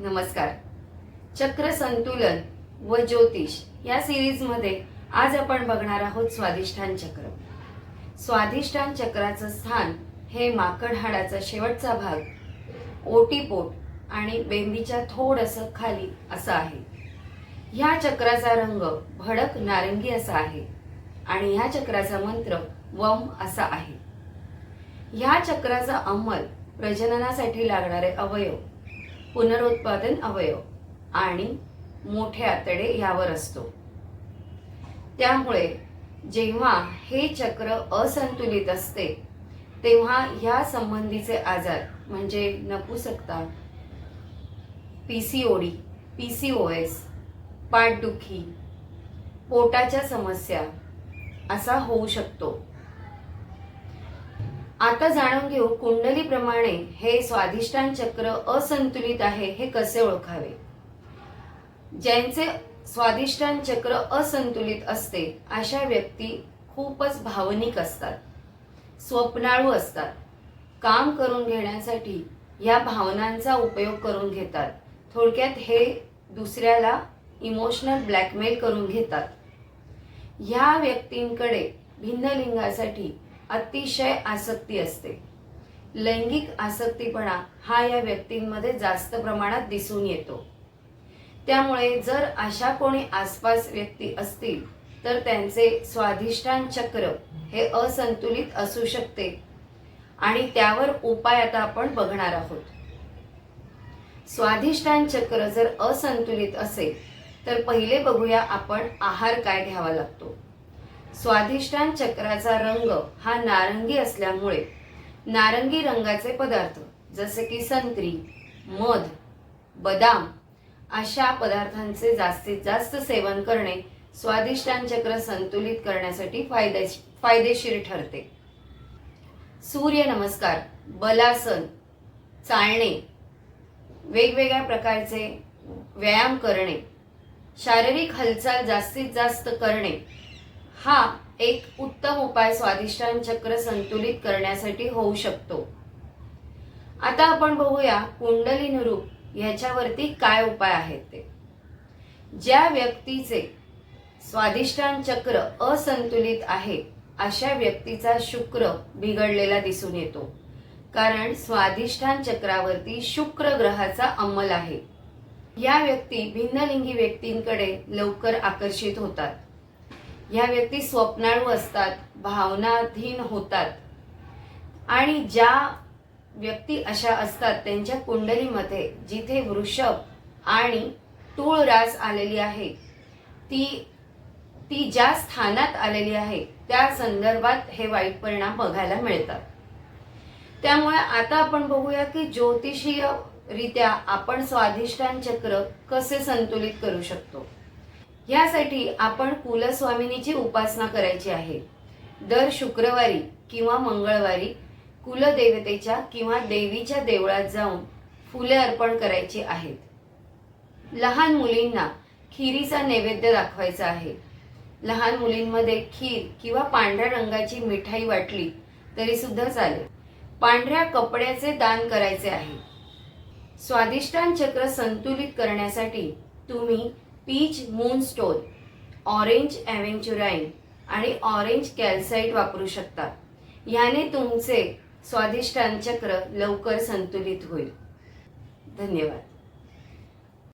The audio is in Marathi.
नमस्कार. चक्र संतुलन व ज्योतिष या सिरीजमध्ये आज आपण बघणार आहोत स्वादिष्ठान चक्र. स्वादिष्ठान चक्राचं स्थान हे माकड हाडाचा शेवटचा भाग ओटीपोट आणि बेंबीच्या थोडंसं खाली असं आहे. ह्या चक्राचा रंग भडक नारंगी असा आहे आणि ह्या चक्राचा मंत्र वम असा आहे. ह्या चक्राचा अंमल प्रजननासाठी लागणारे अवयव पुनरुत्पादन अवयव आणि मोठे आतडे यावर असतो. त्यामुळे जेव्हा हे चक्र असंतुलित असते तेव्हा ह्या संबंधीचे आजार म्हणजे नपुसकता P C O D P C O S पाठदुखी पोटाच्या समस्या असा होऊ शकतो. आता जाणून घेऊ कुंडलीप्रमाणे हे स्वाधिष्ठान चक्र असंतुलित आहे हे कसे ओळखावे? ज्यांचे स्वाधिष्ठान चक्र असंतुलित असते अशा व्यक्ती खूपच भावनिक असतात स्वप्नाळू असतात. काम करून घेण्यासाठी या भावनांचा उपयोग करून घेतात. थोडक्यात हे दुसऱ्याला इमोशनल ब्लॅकमेल करून घेतात. ह्या व्यक्तींकडे भिन्न लिंगासाठी अतिशय आसक्ती असते. लैंगिक आसक्तीपणा हा या व्यक्तींमध्ये जास्त प्रमाणात दिसून येतो. त्यामुळे जर अशा कोणी आसपास व्यक्ती असतील तर त्यांचे स्वाधिष्ठान चक्र हे असंतुलित असू शकते आणि त्यावर उपाय आता आपण बघणार आहोत. स्वाधिष्ठान चक्र जर असंतुलित असेल तर पहिले बघूया आपण आहार काय घ्यावा लागतो. स्वादिष्टान चक्राचा रंग हा नारंगी असल्यामुळे नारंगी रंगाचे पदार्थ जसे की संत्री मध बदाम अशा पदार्थांचे जास्तीत जास्त सेवन करणे स्वादिष्टान चक्र संतुलित करण्यासाठी फायदेश फायदेशीर ठरते. सूर्य नमस्कार बलासन चालणे वेगवेगळ्या प्रकारचे व्यायाम करणे शारीरिक हालचाल जास्तीत जास्त करणे हा एक उत्तम उपाय स्वादिष्टान चक्र संतुलित करण्यासाठी होऊ शकतो. आता आपण बघूया कुंडली नुरूप ह्याच्यावरती काय उपाय आहेत ते. ज्या व्यक्तीचे स्वादिष्टान चक्र असंतुलित आहे अशा व्यक्तीचा शुक्र बिघडलेला दिसून येतो. कारण स्वादिष्ठान चक्रावरती शुक्र ग्रहाचा अंमल आहे. या व्यक्ती भिन्नलिंगी व्यक्तींकडे लवकर आकर्षित होतात. ह्या व्यक्ती स्वप्नाळू असतात भावनाधीन होतात. आणि ज्या व्यक्ती अशा असतात त्यांच्या कुंडलीमध्ये जिथे वृषभ आणि तूळ रास आलेली आहे ती ती ज्या स्थानात आलेली आहे त्या संदर्भात हे वाईट परिणाम बघायला मिळतात. त्यामुळे आता आपण बघूया की ज्योतिषीय रित्या आपण स्वाधिष्ठान चक्र कसे संतुलित करू शकतो. यासाठी आपण कुलस्वामिनीची उपासना करायची आहे. दर शुक्रवारी किंवा मंगळवारी कुलदेवतेच्या किंवा देवीच्या देवळात जाऊन फुले अर्पण करायची आहेत. लहान मुलींना खिरीचा नैवेद्य दाखवायचा आहे. लहान मुलींमध्ये खीर किंवा पांढऱ्या रंगाची मिठाई वाटली तरी सुद्धा चालेल. पांढऱ्या कपड्याचे दान करायचे आहे. स्वादिष्टान चक्र संतुलित करण्यासाठी तुम्ही पीच मूनस्टोन ऑरेंज ॲव्हेंच्युराईन आणि ऑरेंज कॅल्साईट वापरू शकता याने तुमचे स्वादिष्टान चक्र लवकर संतुलित होईल. धन्यवाद.